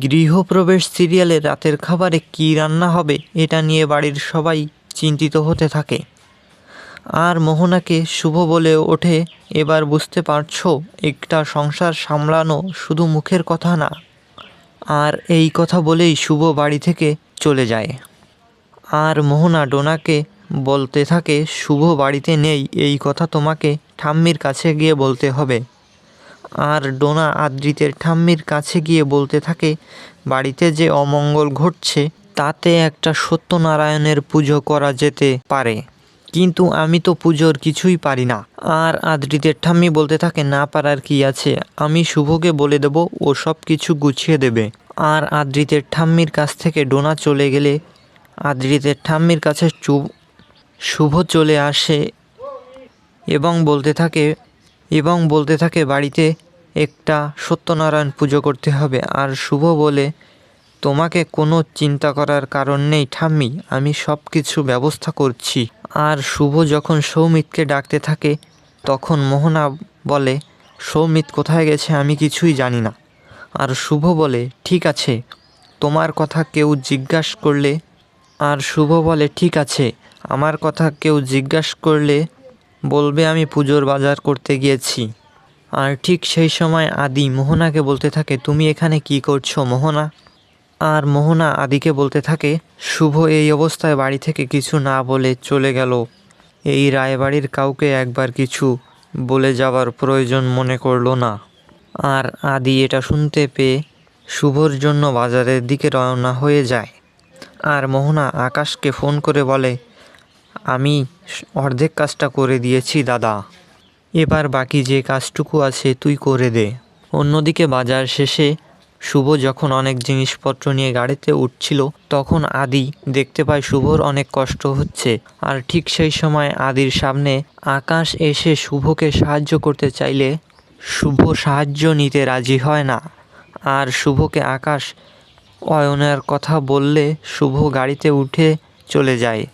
গৃহপ্রবেশ সিরিয়ালে রাতের খাবারে কী রান্না হবে, এটা নিয়ে বাড়ির সবাই চিন্তিত হতে থাকে। আর মোহনাকে শুভ বলে ওঠে, এবার বুঝতে পারছ, একটা সংসার সামলানো শুধু মুখের কথা না। আর এই কথা বলেই শুভ বাড়ি থেকে চলে যায়। আর মোহনা ডোনাকে বলতে থাকে, শুভ বাড়িতে নেই, এই কথা তোমাকে ঠাম্মির কাছে গিয়ে বলতে হবে। আর ডোনা আদ্রিতের ঠাম্মির কাছে গিয়ে বলতে থাকে, বাড়িতে যে অমঙ্গল ঘটছে, তাতে একটা সত্যনারায়ণের পুজো করা যেতে পারে। কিন্তু আমি তো পুজোর কিছুই পারি না। আর আদ্রিতের ঠাম্মি বলতে থাকে, না পারার কি আছে? আমি শুভকে বলে দেব, ও সব কিছু গুছিয়ে দেবে। আর আদ্রিতের ঠাম্মির কাছ থেকে ডোনা চলে গেলে, আদ্রিতের ঠাম্মির কাছে চুপ, শুভ চলে আসে এবং বলতে থাকে, এবং বলতে থাকে, বাড়িতে একটা সত্যনারায়ণ পুজো করতে হবে। আর শুভ বলে, তোমাকে কোনো চিন্তা করার কারণ নেই ঠাম্মি, আমি সব কিছু ব্যবস্থা করছি। আর শুভ যখন সৌমিতকে ডাকতে থাকে, তখন মোহনা বলে, সৌমিত কোথায় গেছে আমি কিছুই জানি না। আর শুভ বলে, ঠিক আছে, তোমার কথা কেউ জিজ্ঞাস করলে, আর শুভ বলে, ঠিক আছে, আমার কথা কেউ জিজ্ঞাস করলে বলবে আমি পুজোর বাজার করতে গিয়েছি। আর ঠিক সেই সময় আদি মোহনাকে বলতে থাকে, তুমি এখানে কি করছ মোহনা? আর মোহনা আদিকে বলতে থাকে, শুভ এই অবস্থায় বাড়ি থেকে কিছু না বলে চলে গেল। এই রায়বাড়ির কাউকে একবার কিছু বলে যাওয়ার প্রয়োজন মনে করল না। আর আদি এটা শুনতে পেয়ে শুভর জন্য বাজারের দিকে রওনা হয়ে যায়। আর মোহনা আকাশকে ফোন করে বলে, আমি অর্ধেক কাজটা করে দিয়েছি, দাদা। এবার বাকি যে কাজটুকু আছে তুই করে দে। অন্যদিকে বাজার শেষে শুভ যখন অনেক জিনিসপত্র নিয়ে গাড়িতে উঠছিল, তখন আদি দেখতে পায় শুভর অনেক কষ্ট হচ্ছে। আর ঠিক সেই সময় আদির সামনে আকাশ এসে শুভকে সাহায্য করতে চাইলে শুভ সাহায্য নিতে রাজি হয় না। আর শুভকে আকাশ অয়নের কথা বললে শুভ গাড়িতে উঠে চলে যায়।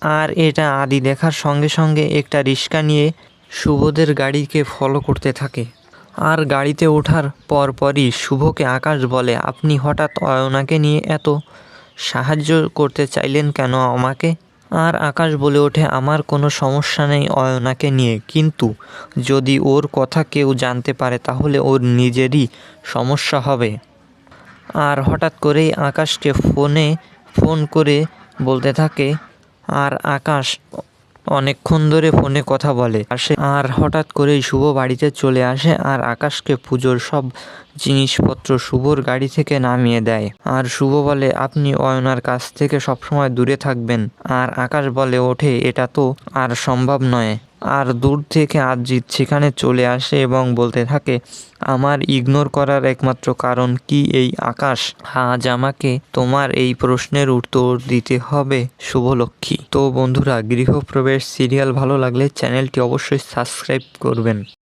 আর এটা আদি দেখার সঙ্গে সঙ্গে একটা রিক্সা নিয়ে শুভদের গাড়িকে ফলো করতে থাকে। আর গাড়িতে ওঠার পরপরই শুভকে আকাশ বলে, আপনি হঠাৎ অয়নাকে নিয়ে এত সাহায্য করতে চাইলেন কেন আমাকে? আর আকাশ বলে ওঠে, আমার কোনো সমস্যা নেই অয়নাকে নিয়ে, কিন্তু যদি ওর কথা কেউ জানতে পারে, তাহলে ওর নিজেরই সমস্যা হবে। আর হঠাৎ করেই আকাশকে ফোনে, ফোন করে বলতে থাকে, আর আকাশ অনেকক্ষণ ধরে ফোনে কথা বলে। আসে আর হঠাৎ করেই শুভ বাড়িতে চলে আসে আর আকাশকে পুজোর সব জিনিসপত্র শুভর গাড়ি থেকে নামিয়ে দেয়। আর শুভ বলে, আপনি অয়নার কাছ থেকে সবসময় দূরে থাকবেন। আর আকাশ বলে, ওঠে, এটা তো আর সম্ভব নয়। আর দূর থেকে আদ্রিত সেখানে চলে আসে এবং বলতে থাকে, আমার ইগনোর করার একমাত্র কারণ কি এই আকাশ? আজ আমাকে তোমার এই প্রশ্নের উত্তর দিতে হবে, শুভলক্ষ্মী। তো বন্ধুরা, গৃহপ্রবেশ সিরিয়াল ভালো লাগলে চ্যানেলটি অবশ্যই সাবস্ক্রাইব করবেন।